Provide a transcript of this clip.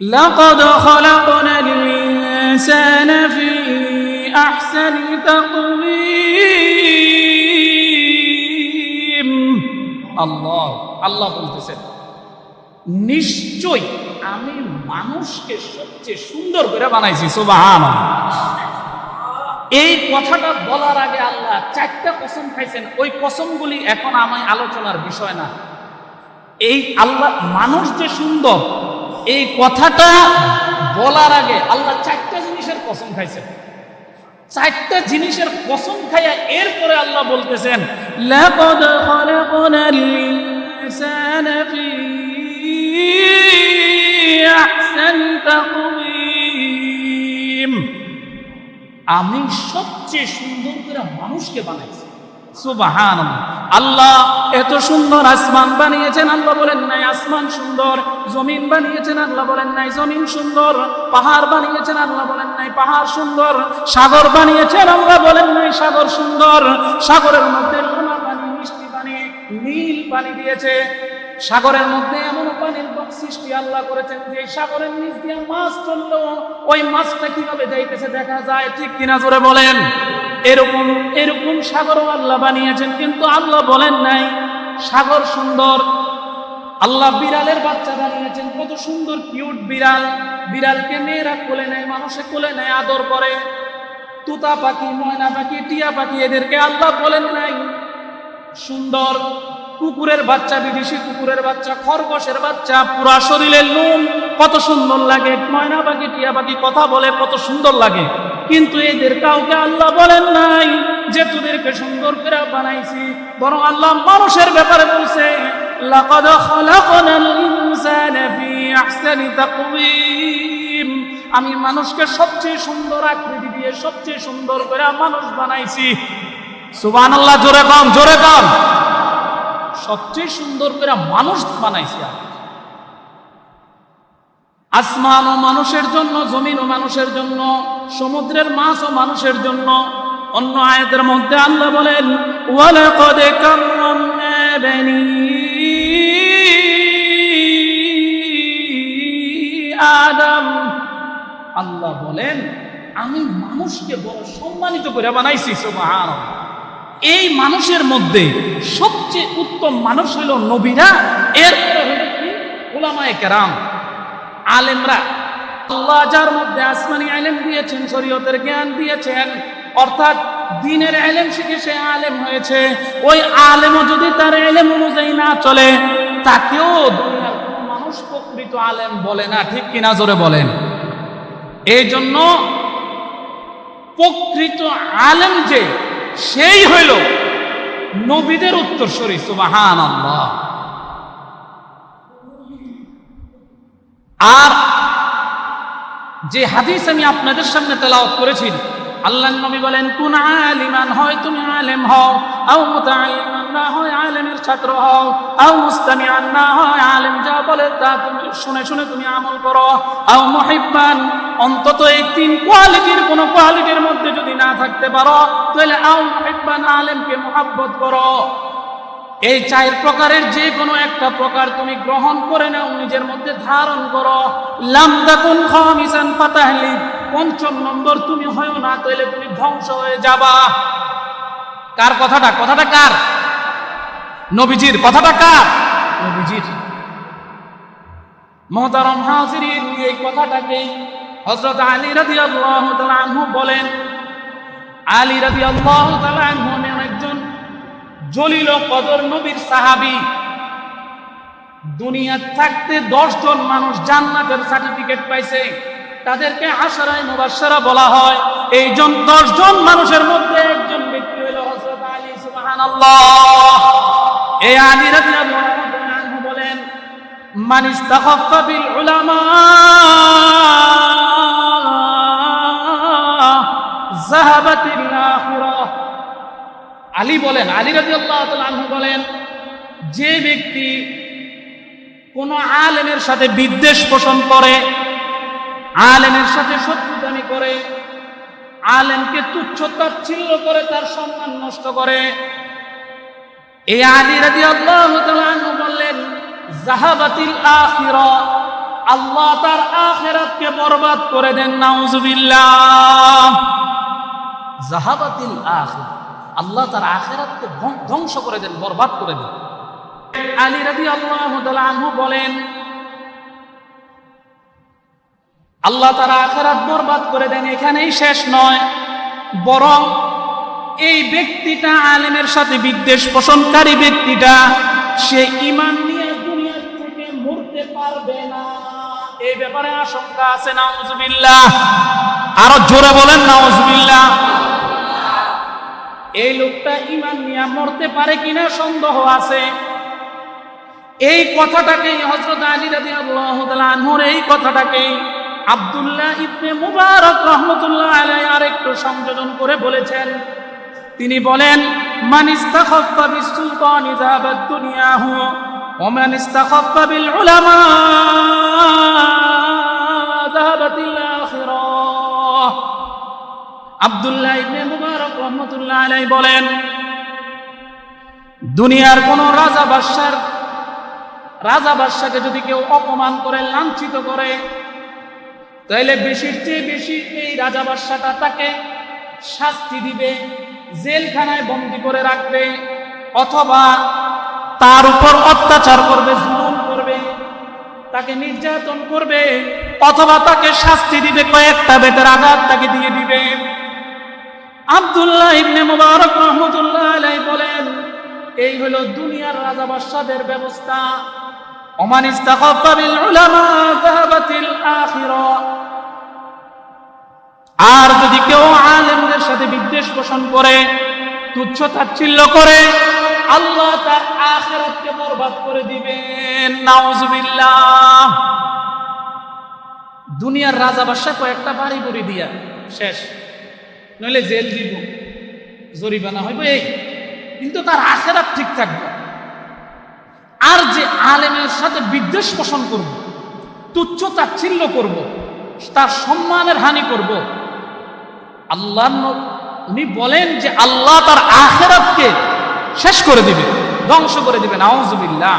لقد خلقنا الإنسان في أحسن تقويم আল্লাহ আল্লাহ বলতেছেন নিশ্চয় আমি মানুষকে সবচেয়ে সুন্দর করে বানাইছি সুবাহান এই কথাটা বলার আগে আল্লাহ চারটা কসম খাইছেন ওই কসমগুলি এখন আমি আলোচনার বিষয় না এই আল্লাহ মানুষ যে সুন্দর এই কথাটা বলার আগে আল্লাহ চারটা জিনিসের কসম খাইছেন। চারটা জিনিসের কসম খাইয়া এরপরে আল্লাহ বলতেছেন আমি সবচেয়ে সুন্দর করে মানুষকে বানাইছি। সুবাহান আল্লাহ এত সুন্দর আসমান বানিয়েছেন, আল্লাহ বলেন, নাই, আসমান সুন্দর, জমিন বানিয়েছেন, আল্লাহ বলেন, নাই, জমিন সুন্দর, পাহাড় বানিয়েছেন, আল্লাহ বলেন, নাই, পাহাড় সুন্দর, সাগর বানিয়েছেন, আল্লাহ বলেন, নাই, সাগর সুন্দর, সাগরের মধ্যে লোনা পানি, মিষ্টি পানি, নীল পানি দিয়েছে, সাগরের মধ্যে এমন পানির সৃষ্টি আল্লাহ করেছেন যে সাগরের নিচ দিয়ে মাছ চলল ওই মাছটা কীভাবে যাইতেছে দেখা যায়, ঠিক কিনা জোরে বলেন? এরকম এরকম সাগরও আল্লাহ বানিয়েছেন, কিন্তু আল্লাহ বলেন নাই, সাগর সুন্দর। আল্লাহ বিড়ালের বাচ্চা বানিয়েছেন, কত সুন্দর কিউট বিড়াল। বিড়ালকে মেয়েরা কোলে নেয়, মানুষে কোলে নেয়, আদর করে। তুতা পাখি, ময়না পাখি, টিয়া পাখি, এদেরকে আল্লাহ বলেন নাই, সুন্দর। কুকুরের বাচ্চা, বিদেশি কুকুরের বাচ্চা, খরগোশের বাচ্চা, পুরা শরীরের নুন, কত সুন্দর লাগে। ময়না পাখি, টিয়া পাখি কথা বলে কত সুন্দর লাগে। কিন্তু এদের কাউকে আল্লাহ বলেন নাই যে তোদেরকে সুন্দর করে বানাইছি। বরং আল্লাহ মানুষের ব্যাপারে বলছে আমি মানুষকে সবচেয়ে সুন্দর আকৃতি দিয়ে, সবচেয়ে সুন্দর করে মানুষ বানাইছি। সুবহানাল্লাহ, জোরে কম জোরে কম। সবচেয়ে সুন্দর করে মানুষ বানাইছি আল্লাহ। আসমান ও মানুষের জন্য, জমিন ও মানুষের জন্য, সমুদ্রের মাছ ও মানুষের জন্য। অন্য আয়াতের মধ্যে আল্লাহ বলেন, ওয়ালাকাদ কাররামনা বানি আদম। আল্লাহ বলেন, আমি মানুষকে বড় সম্মানিত করে বানাইছি, সুবহানাল্লাহ। এই মানুষের মধ্যে সবচেয়ে উত্তম মানুষ হইল নবীরা, এরপরে হইল কি? ওলামায়ে কেরাম। আলেমরা। আল্লাহ যার মধ্যে আসমানি আলেম দিয়েছেন, শরীয়তের জ্ঞান দিয়েছেন, অর্থাৎ দিনের আলেম শিখে সে আলেম হয়েছে। ওই আলেমও যদি তার আলেম অনুযায়ী না চলে, তাকেও মানুষ প্রকৃত আলেম বলে না। ঠিক কিনা জোরে বলেন? এই জন্য প্রকৃত আলেম যে, সেই হইল নবীদের উত্তরসূরি সুবাহান আল্লাহ আর যে হাদিস আমি আপনাদের সামনে তেলাওয়াত করেছি আল্লাহ নবী বলেন কোন আলিমান হয়, তুমি আলেম হও। আও মুতাআল্লিমান না হয়, আলেমের ছাত্র হও। আও মুস্তামিআন না হয়, আলেম যা বলে তা তুমি শুনে শুনে তুমি আমল করো। আও মুহিব্বান, অন্তত এই তিন কোয়ালিটির কোন কোয়ালিটির মধ্যে যদি না থাকতে পারো, তাহলে আও মুহিব্বান, আলেমকে মুহাব্বত করো। এই চায়ের প্রকারের যে কোনো একটা প্রকার তুমি গ্রহণ করে নাও, নিজের মধ্যে ধারণ করো। লামদাকুন খামিসান ফাতাহলি, পঞ্চম নম্বর তুমি হয়ো না তাহলে তুমি ধ্বংস হয়ে যাবা। কার কথাটা? কথাটা কার? নবীজির কথাটা কার? নবীজির। মহতারম হাজিরিন, এই কথাটাকে হযরত আলী রাদিয়াল্লাহু তাআলা আনহু বলেন। আলী রাদিয়াল্লাহু তাআলা জলিল কদর নবীর সাহাবি। দুনিয়া থাকতে দশ জন মানুষ জান্নাতের সার্টিফিকেট পাইছে। তাদেরকে আশারায় মুবাশশারা বলা হয়। এই জন দশ জন মানুষের মধ্যে একজন ব্যক্তি হলো হযরত আলী, সুবহানাল্লাহ। এই আলী আনহু বলেন, মান ইস্তাখাফফা বিল উলামা যাহাবাতিল আখিরাহ আলী বলেন, আলী রাজি আল্লাহ বলেন, যে ব্যক্তি কোন আলেমের সাথে বিদ্বেষ পোষণ করে, আলেমের সাথে শত্রুতামি করে, আলেমকে তুচ্ছ তাচ্ছিল্য করে তার সম্মান নষ্ট করে এই আলী রাজি আল্লাহ বললেন জাহাবাতিল আখিরা, আল্লাহ তার আখেরাতকে বরবাদ করে দেন, নাউজুবিল্লাহ। জাহাবাতিল আখির। আল্লাহ তার আখেরাতকে ধ্বংস করে দেন, বরবাদ করে দেন। আলী রাদি আল্লাহ বলেন, আল্লাহ তার আখেরাত বরবাদ করে দেন, এখানেই শেষ নয়। বরং এই ব্যক্তিটা আলেমের সাথে বিদ্বেষ পোষণকারী ব্যক্তিটা, সে ইমান নিয়ে দুনিয়ার থেকে মরতে পারবে না। এই ব্যাপারে আশঙ্কা আছে, নাউজুবিল্লাহ। আরও জোরে বলেন, নাউজুবিল্লাহ। এই লোকটা ইমান নিয়ে মরতে পারে কিনা সন্দেহ আছে। এই কথাটাকেই হযরত আলী তাআলা আনহুর এই কথাটাকেই আব্দুল্লাহ ইবনে মুবারক রাহমাতুল্লাহ আরেকটু সংযোজন করে বলেছেন। তিনি বলেন, মান ইস্তাখাফা বিস সুলতানি যাহাবাত দুনিয়াহু ওয়া বিল উলামা আব্দুল্লাহ ইবনে মুবারক রাহমাতুল্লাহ আলাইহি বলেন, দুনিয়ার কোন রাজা বাদশার, রাজা বাদশাকে যদি কেউ অপমান করে, লাঞ্ছিত করে তাহলে বেশির চেয়ে বেশি এই রাজা বাদশাটা তাকে শাস্তি দিবে, জেলখানায় বন্দি করে রাখবে, অথবা তার উপর অত্যাচার করবে, জুলুম করবে, তাকে নির্যাতন করবে, অথবা তাকে শাস্তি দিবে, কয়েকটা বেতের আঘাত তাকে দিয়ে দিবে। আব্দুল্লাহ ইবনে মুবারক রহমতুল্লাহ আলাই বলেন, এই হলো দুনিয়ার রাজা বাদশাদের ব্যবস্থা। ওমান ইস্তাখাফা বিল উলামা যাহাবাতিল আখিরা। আর যদি কেউ আলেমদের সাথে বিদ্বেষ পোষণ করে, তুচ্ছ তাচ্ছিল্য করে, আল্লাহ তার আখিরাতকে বরবাদ করে দিবেন। নাউজুবিল্লাহ। দুনিয়ার রাজা বাদশা কয়েকটা বাড়ি বুড়ি দিয়া, শেষ। নইলে জেল দিব। জরিমানা হইব এই। কিন্তু তার আখেরাত ঠিক থাকবে। আর যে আলেমের সাথে বিদ্বেষ পোষণ করব, তুচ্ছ তাচ্ছিল্য করব, তার সম্মানের হানি করব, আল্লাহ উনি বলেন যে আল্লাহ তার আখেরাতকে শেষ করে দিবে ধ্বংস করে দিবেন। আউজুবিল্লাহ